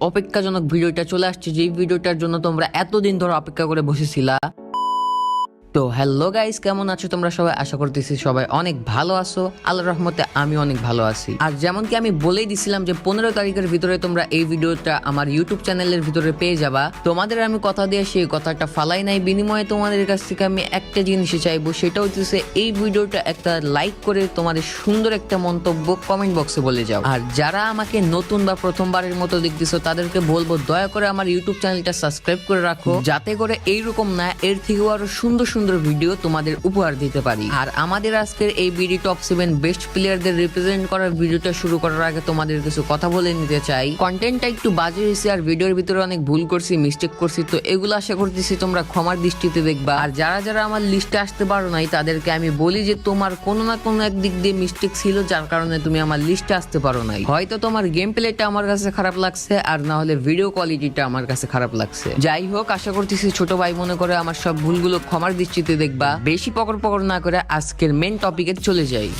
অপেক্ষাজনক ভিডিওটা চলে আসছে যে ভিডিওটার জন্য তোমরা এতদিন ধরে অপেক্ষা করে বসেছিলা। তো হ্যালো গাইস কেমন আছো তোমরা সবাই? আশা করতেছি সবাই অনেক ভালো আছো। আল্লাহ রহমতে আমি অনেক ভালো আছি। আর যেমন কি আমি বলেই দিছিলাম যে পনেরো তারিখের ভিতরে তোমরা এই ভিডিওটা আমার ইউটিউব চ্যানেলের ভিতরে পেয়ে যাবা। তোমাদের আমি কথা দিয়ে সেই কথাটা ফালাই নাই, বিনিময়ে তোমাদের কাছ থেকে আমি একটা জিনিস চাইব, সেটা হচ্ছে এই ভিডিওটা একটা লাইক করে তোমাদের সুন্দর একটা মন্তব্য কমেন্ট বক্সে বলে যাও। আর যারা আমাকে নতুন বা প্রথমবারের মতো দেখতেছো, তাদেরকে বলব দয়া করে আমার ইউটিউব চ্যানেলটা সাবস্ক্রাইব করে রাখো। যাতে করে এইরকম না, এর থেকেও আরও সুন্দর সুন্দর ভিডিও তোমাদের উপহার দিতে পারি। আর আমাদের আজকের এই বিডি টপ সেভেন বেস্ট প্লেয়ারদের রিপ্রেজেন্ট করার ভিডিওটা শুরু করার আগে তোমাদের কিছু কথা বলে নিতে চাই। কন্টেন্টটা একটু বাজে হয়েছে আর ভিডিওর ভিতরে অনেক ভুল করছি মিস্টেক করছি, তো এগুলো আশা করতেছি তোমরা ক্ষমার দৃষ্টিতে দেখবা। আর যারা যারা আমার লিস্টে আসতে পারো নাই, তাদেরকে আমি বলি যে তোমার কোনো না কোনো একদিক দিয়ে মিস্টেক ছিল, যার কারণে তুমি আমার লিস্টে আসতে পারো নাই। হয়তো তোমার গেম প্লেটা আমার কাছে খারাপ লাগছে, আর না হলে ভিডিও কোয়ালিটিটা আমার কাছে খারাপ লাগছে। যাই হোক, আশা করতেছি ছোট ভাই মনে করে আমার সব ভুলগুলো ক্ষমার দৃষ্টিতে দেখবা, বেশি পকড় পকড় না করে আজকের মেন টপিকে চলে যাই।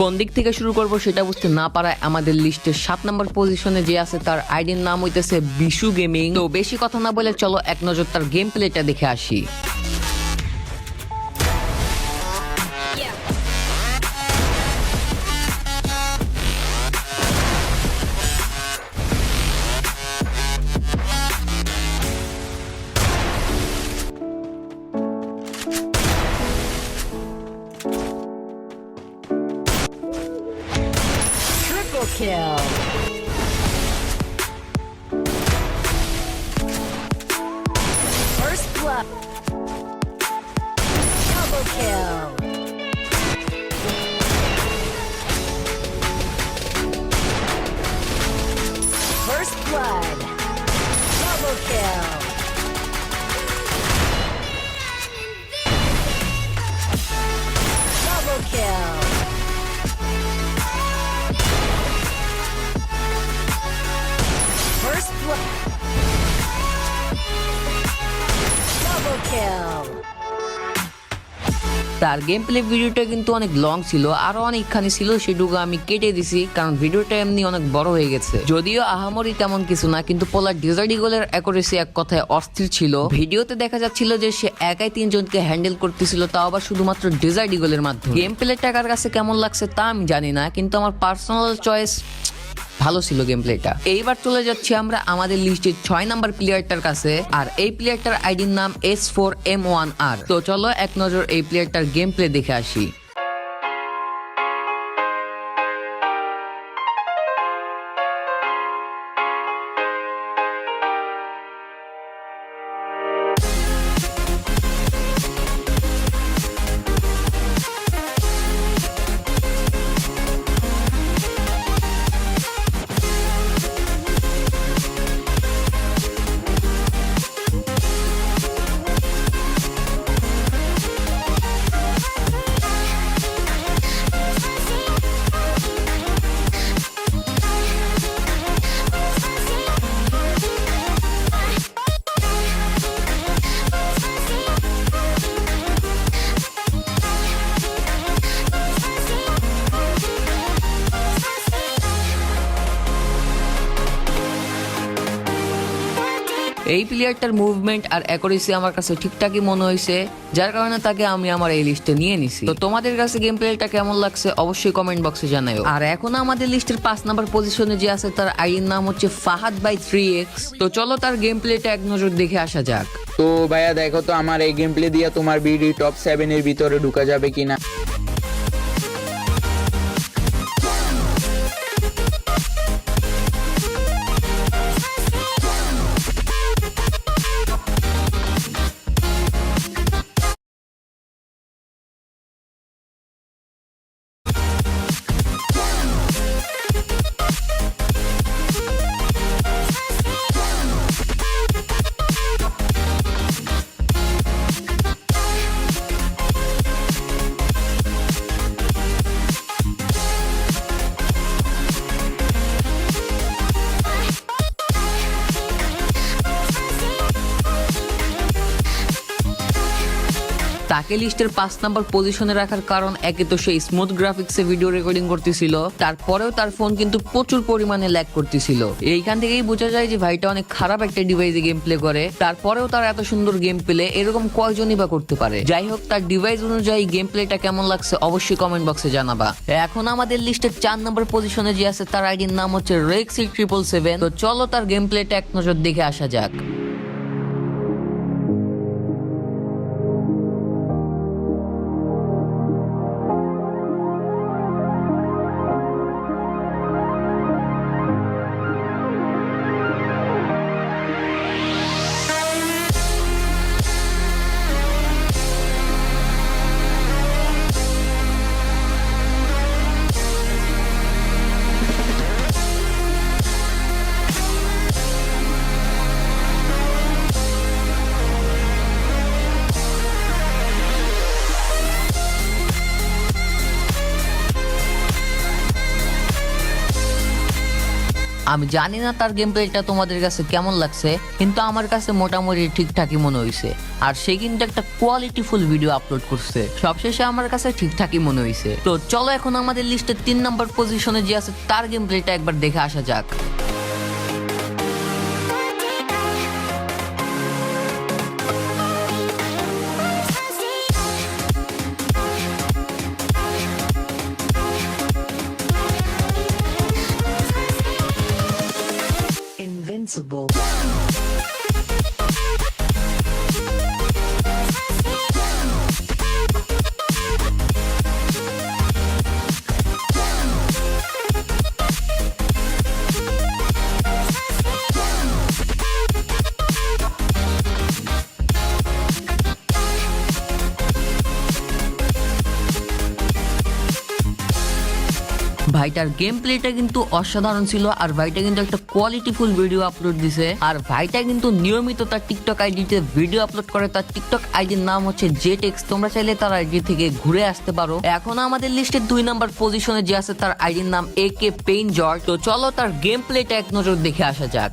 কোন দিক থেকে শুরু করব সেটা বুঝতে না পারায় আমাদের লিস্টের সাত নম্বর পজিশনে যে আছে তার আইডির নাম হইতেছে বিশু গেমিং তো বেশি কথা না বলে চলো এক নজর তার গেম প্লেটা দেখে আসি। Kill. First blood. তার গেম প্লে ভিডিওটা কিন্তু অনেক লং ছিল, আরও অনেকখানি ছিল, সেটুকু আমি কেটে দিছি, কারণ ভিডিওটা এমনি অনেক বড় হয়ে গেছে। যদিও আহামরি তেমন কিছু না, কিন্তু পোলার ডিজার্ট ইগলের অ্যাকুরেসি এক কথায় অস্থির ছিল। ভিডিওতে দেখা যাচ্ছিল যে সে একাই তিনজনকে হ্যান্ডেল করতেছিল, তাও আবার শুধুমাত্র ডিজার্ট ইগলের মাধ্যমে। গেম প্লে টাকার কাছে কেমন লাগছে তা আমি জানি না, কিন্তু আমার পার্সোনাল চয়েস ভালো ছিল গেম প্লেটা এইবার চলে যাচ্ছি আমরা আমাদের লিস্টের ছয় নাম্বার প্লেয়ারটার কাছে, আর এই প্লেয়ারটার আইডির নাম এস ফোর এম ওয়ান আর তো চলো এক নজর এই প্লেয়ারটার গেম প্লে দেখে আসি। এই প্লেয়ারটার মুভমেন্ট আর অ্যাকুরেসি আমার কাছে ঠিকঠাকই মনে হয়েছে, যার কারণে তাকে আমি আমার এই লিস্টে নিয়ে নিছি। তো তোমাদের কাছে গেম প্লেটা কেমন লাগছে অবশ্যই কমেন্ট বক্সে জানাও আর এখন আমাদের লিস্টের পাঁচ নাম্বার পজিশনে যে আছে, তার আইডির নাম হচ্ছে ফাহাদ বাই থ্রি এক্স তো চলো তার গেম প্লেটা এক নজর দেখে আসা যাক। তো ভাইয়া, দেখো তো আমার এই গেম প্লে দিয়ে তোমার বিডি টপ সেভেনের ভিতরে ঢুকা যাবে কিনা। তাকে লিস্টের পাঁচ নাম্বার পজিশনে রাখার কারণ একে তো সে স্মুথ গ্রাফিক্সে ভিডিও রেকর্ডিং করতেছিল। তারপরেও তার ফোন কিন্তু প্রচুর পরিমাণে ল্যাগ করতেছিল। এইখান থেকেই বোঝা যায় যে ভাইটা অনেক খারাপ একটা ডিভাইসে গেম প্লে করে। তারপরেও তার এত সুন্দর গেম প্লে এরকম কয়জনই বা করতে পারে? যাই হোক, তার ডিভাইস অনুযায়ী গেম প্লেটা কেমন লাগছে অবশ্যই কমেন্ট বক্সে জানাবা। এখন আমাদের লিস্টের চার নম্বর পজিশনে যে আছে, তার আইডির নাম হচ্ছে রেক্সি ট্রিপল সেভেন তো চলো তার গেম প্লেটা এক নজর দেখে আসা যাক। আমি জানি না তার গেম প্লেটা তোমাদের কাছে কেমন লাগছে, কিন্তু আমার কাছে মোটামুটি ঠিকঠাকই মনে হয়েছে আর সে কিন্তু একটা কোয়ালিটিফুল ভিডিও আপলোড করছে। সবশেষে আমার কাছে ঠিকঠাকই মনে হয়েছে তো চলো এখন আমাদের লিস্টের তিন নম্বর পজিশনে যে আছে, তার গেম প্লেটা একবার দেখে আসা যাক। ভাইটার গেম প্লেটা কিন্তু অসাধারণ ছিল, আর ভাইটা কিন্তু একটা কোয়ালিটিফুল ভিডিও আপলোড দিছে। আর ভাইটা কিন্তু নিয়মিত তার টিকটক আইডিতে ভিডিও আপলোড করে। তার টিকটক আইডির নাম হচ্ছে জেটেক্স তোমরা চাইলে তার আইডি থেকে ঘুরে আসতে পারো। এখন আমাদের লিস্টে দুই নাম্বার পজিশনে যে আছে, তার আইডির নাম এ কে পেইন জর্জ তো চলো তার গেম প্লেটা এক নজর দেখে আসা যাক।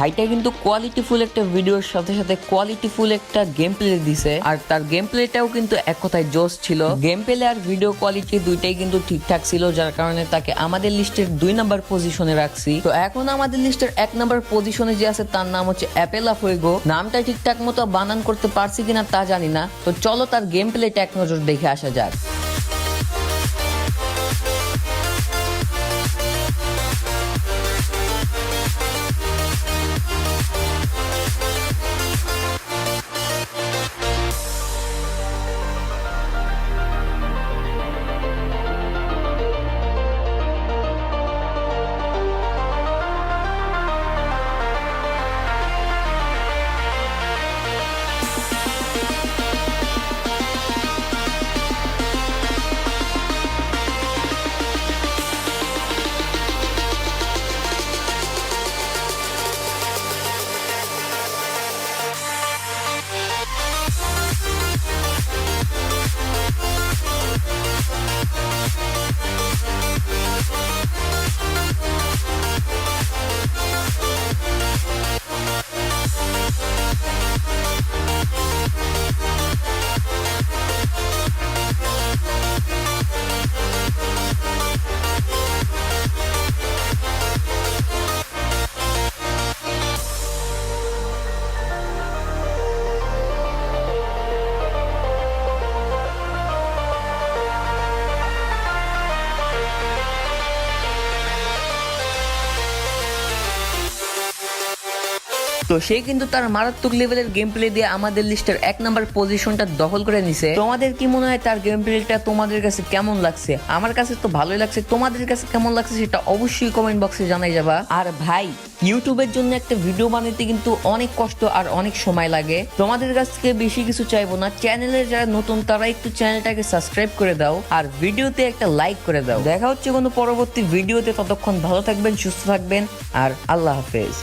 ভাইটা কিন্তু কোয়ালিটিফুল একটা ভিডিওর সাথে সাথে কোয়ালিটিফুল একটা গেম প্লে দিছে। আর তার গেম প্লেটাও কিন্তু এক কথায় জোস ছিল। গেম প্লে আর ভিডিও কোয়ালিটি দুইটাই কিন্তু ঠিকঠাক ছিল, যার কারণে তাকে আমাদের লিস্টের দুই নাম্বার পজিশনে রাখছি। তো এখন আমাদের লিস্টের এক নাম্বার পজিশনে যে আছে, তার নাম হচ্ছে অ্যাপেলা ফুয়েগো নামটা ঠিকঠাক মতো বানান করতে পারছি কিনা তা জানি না। তো চলো তার গেম প্লেটা এক নজর দেখে আসা যাক। তো সে কিন্তু তার মারাত্মক লেভেলের গেম প্লে দিয়ে আমাদের লিস্টের এক নাম্বার পজিশনটা দখল করে নিছে। তোমাদের কি মনে হয় তার গেম প্লেটা তোমাদের কাছে কেমন লাগছে? আমার কাছে তো ভালোই লাগছে। তোমাদের কাছে কেমন লাগছে সেটা অবশ্যই কমেন্ট বক্সে জানাই যাবা। আর ভাই ইউটিউবের জন্য একটা ভিডিও বানাতে কিন্তু অনেক কষ্ট আর অনেক সময় লাগে। তোমাদের কাছ থেকে বেশি কিছু চাইব না। চ্যানেলের যারা নতুন, তারা একটু চ্যানেলটাকে সাবস্ক্রাইব করে দাও আর ভিডিওতে একটা লাইক করে দাও। দেখা হচ্ছে কোনো পরবর্তী ভিডিওতে ততক্ষণ ভালো থাকবেন, সুস্থ থাকবেন আর আল্লাহ হাফেজ।